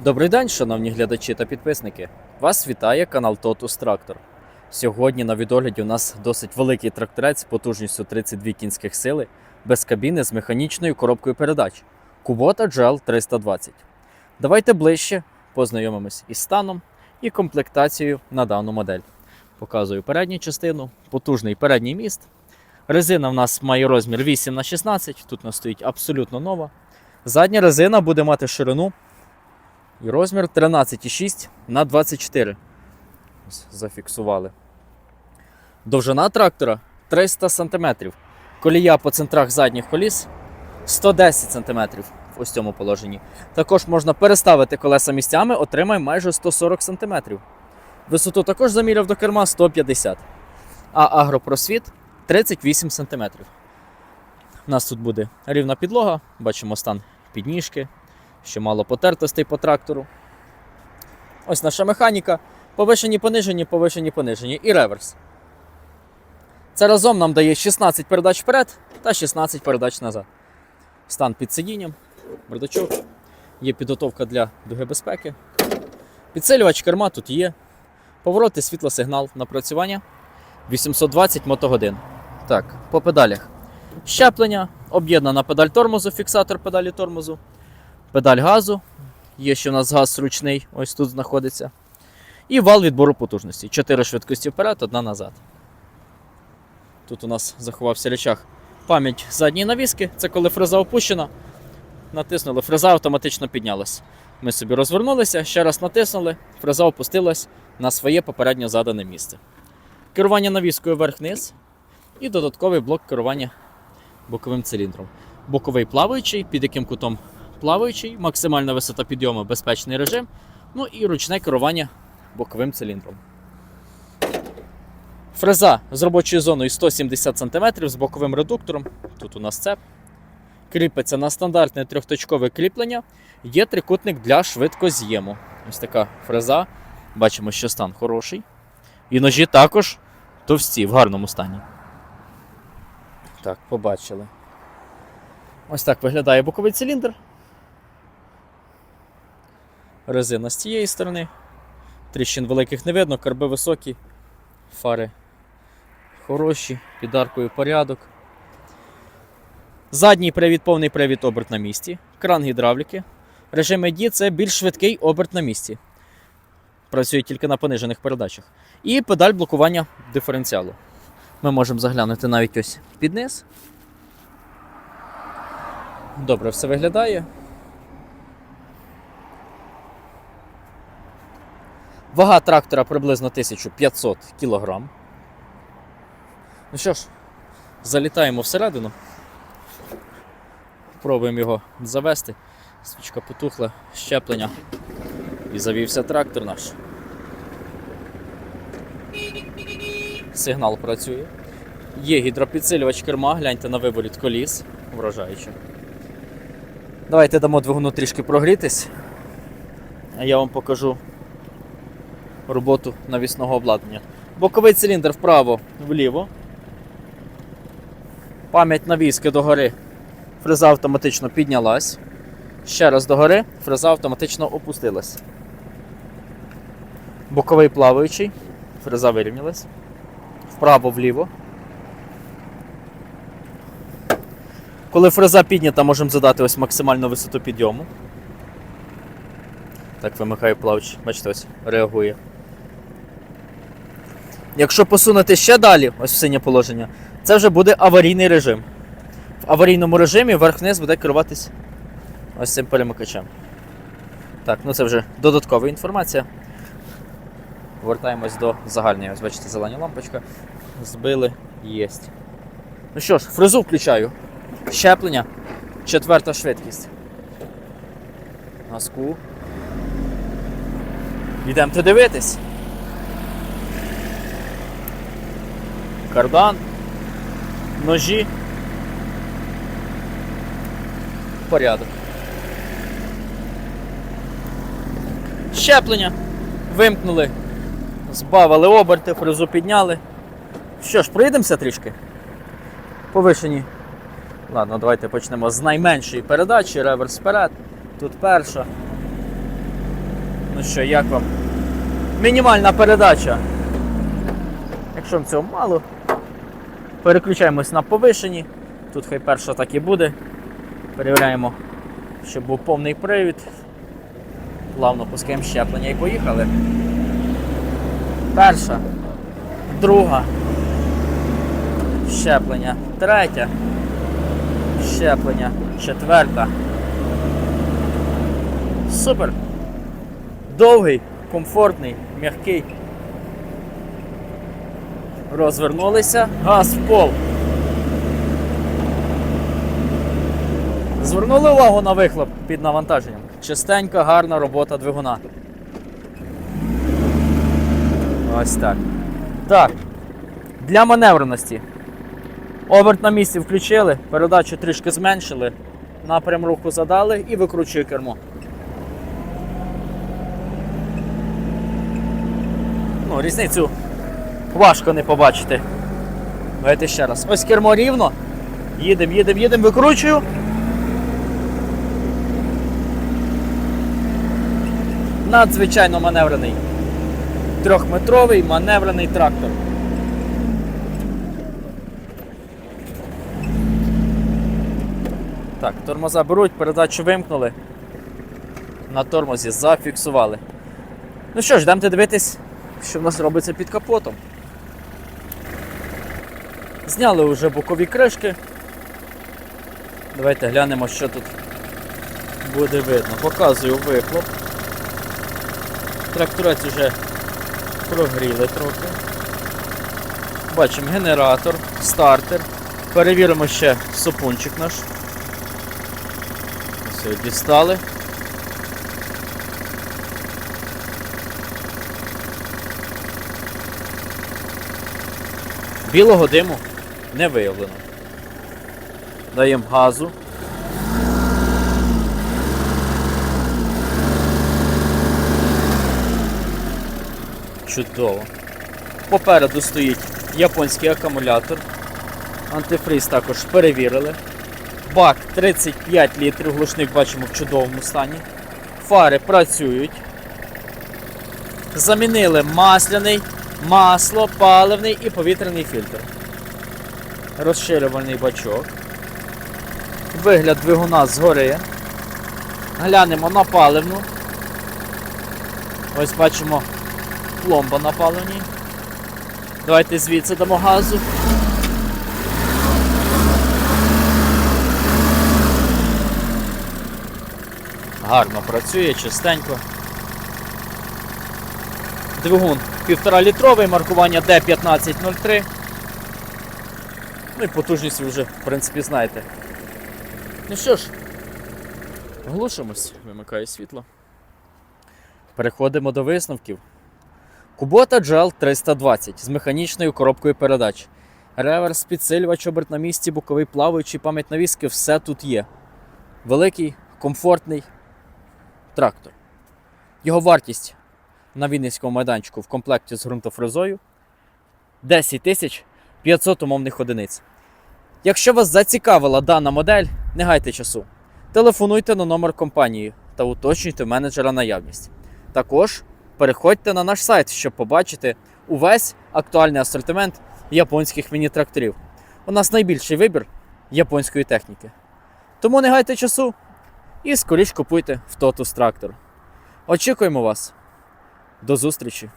Добрий день, шановні глядачі та підписники. Вас вітає канал Totus Tractor. Сьогодні на відогляді у нас досить великий тракторець потужністю 32 кінських сили, без кабіни з механічною коробкою передач Kubota GL 320. Давайте ближче познайомимось із станом і комплектацією на дану модель. Показую передню частину, потужний передній міст. Резина в нас має розмір 8 на 16 тут нас стоїть абсолютно нова. Задня резина буде мати ширину і розмір 13,6 на 24. Ось Зафіксували. Довжина трактора 300 см. Колія по центрах задніх коліс 110 см в ось цьому положенні. Також можна переставити колеса місцями, отримаємо майже 140 см. Висоту також заміряв до керма 150 А агропросвіт 38 см. У нас тут буде рівна підлога, бачимо стан підніжки, ще мало потертостей по трактору. Ось наша механіка. Повишені, понижені, повишені, понижені і реверс. Це разом нам дає 16 передач вперед та 16 передач назад. Стан під сидінням, бардачок, є підготовка для дуги безпеки. Підсилювач керма тут є. Повороти, світлосигнал, напрацювання 820 мотогодин. Так, по педалях. Щеплення, об'єднана педаль тормозу, фіксатор педалі тормозу, педаль газу. Є ще у нас газ ручний, ось тут знаходиться. І вал відбору потужності. Чотири швидкості вперед, одна назад. Тут у нас заховався речах пам'ять задньої навіски. Це коли фреза опущена. Натиснули, фреза автоматично піднялась. Ми собі розвернулися, ще раз натиснули, фреза опустилась на своє попередньо задане місце. Керування навіскою вверх-вниз і додатковий блок керування боковим циліндром. Боковий плаваючий, під яким кутом плаваючий, максимальна висота підйому, безпечний режим, ну і ручне керування боковим циліндром. Фреза з робочою зоною 170 см з боковим редуктором. Тут у нас цеп. Кріпиться на стандартне трьохточкове кріплення. Є трикутник для швидкоз'єму. Ось така фреза. Бачимо, що стан хороший. І ножі також товсті, в гарному стані. Так, побачили. Ось так виглядає боковий циліндр. Резина з цієї сторони. Тріщин великих не видно, карби високі, фари хороші, під аркою порядок. Задній привід, повний привід оберт на місці. Кран гідравліки. Режим ID це більш швидкий оберт на місці. Працює тільки на понижених передачах. І педаль блокування диференціалу. Ми можемо заглянути навіть ось під низ. Добре все виглядає. Вага трактора приблизно 1500 кг. Ну що ж, залітаємо всередину. Пробуємо його завести. Свічка потухла, щеплення. І завівся трактор наш. Сигнал працює. Є гідропідсилювач керма, гляньте на виворіт коліс. Вражаюче. Давайте дамо двигуну трішки прогрітись. Я вам покажу роботу навісного обладнання. Боковий циліндр вправо, вліво. Пам'ять навіски догори. Фреза автоматично піднялась. Ще раз догори, фреза автоматично опустилась. Боковий плаваючий. Фреза вирівнялась. Вправо-вліво. Коли фреза піднята, можемо задати ось максимальну висоту підйому. Так вимикає плавач. Бачите, ось реагує. Якщо посунути ще далі, ось в синє положення, це вже буде аварійний режим. В аварійному режимі верх-вниз буде керуватись ось цим перемикачем. Так, ну це вже додаткова інформація. Повертаємось до загальної. Ось бачите, зелена лампочка. Збили, єсть. Ну що ж, фрезу включаю. Щеплення. Четверта швидкість. Газку. Йдемте дивитись. Кардан. Ножі. Порядок. Щеплення. Вимкнули. Збавили оберти, фрезу підняли. Що ж, проїдемося трішки? Повишені. Ладно, давайте почнемо з найменшої передачі, реверс вперед. Тут перша. Ну що, як вам? Мінімальна передача. Якщо вам цього мало, переключаємось на повишені. Тут хай перша так і буде. Перевіряємо, щоб був повний привід. Плавно пускаємо щеплення і поїхали. Перша, друга, щеплення, третя, щеплення, четверта. Супер. Довгий, комфортний, м'який. Розвернулися, газ в пол. Звернули увагу на вихлоп під навантаженням. Чистенька, гарна робота двигуна. Ось так. Так. Для маневреності. Оберт на місці включили, передачу трішки зменшили, напрям руху задали і викручує кермо. Ну, різницю важко не побачити. Давайте ще раз. Ось кермо рівно. Їдемо, їдемо, їдемо, викручую. Надзвичайно маневрений. Трьохметровий маневрений трактор. Так, тормоза беруть, передачу вимкнули. На тормозі зафіксували. Ну що ж, йдемте дивитись, що в нас робиться під капотом. Зняли вже бокові кришки. Давайте глянемо, що тут буде видно. Показую вихлоп. Тракторець вже прогріли трохи. Бачимо генератор, стартер. Перевіримо ще супунчик наш. Його дістали. Білого диму не виявлено. Даємо газу. Чудово. Попереду стоїть японський акумулятор. Антифриз також перевірили. Бак 35 літрів, глушник бачимо в чудовому стані. Фари працюють. Замінили масляний, масло, паливний і повітряний фільтр. Розширювальний бачок. Вигляд двигуна згори. Глянемо на паливну. Ось бачимо пломба на паливній. Давайте звідси дамо газу. Гарно працює, чистенько. Двигун 1,5 літровий, маркування D1503. Ну і потужність ви вже, в принципі, знаєте. Ну що ж, глушимось, вимикаю світло. Переходимо до висновків. Кубота GL 320 з механічною коробкою передач. Реверс, підсилювач, оберт на місці, боковий плаваючий, пам'ять навіски, все тут є. Великий, комфортний трактор. Його вартість на Вінницькому майданчику в комплекті з ґрунтофрезою 10 тисяч 500 умовних одиниць. Якщо вас зацікавила дана модель, не гайте часу. Телефонуйте на номер компанії та уточнюйте менеджера наявність. Також переходьте на наш сайт, щоб побачити увесь актуальний асортимент японських міні-тракторів. У нас найбільший вибір японської техніки. Тому не гайте часу і скоріш купуйте в Totus трактор. Очікуємо вас. До зустрічі!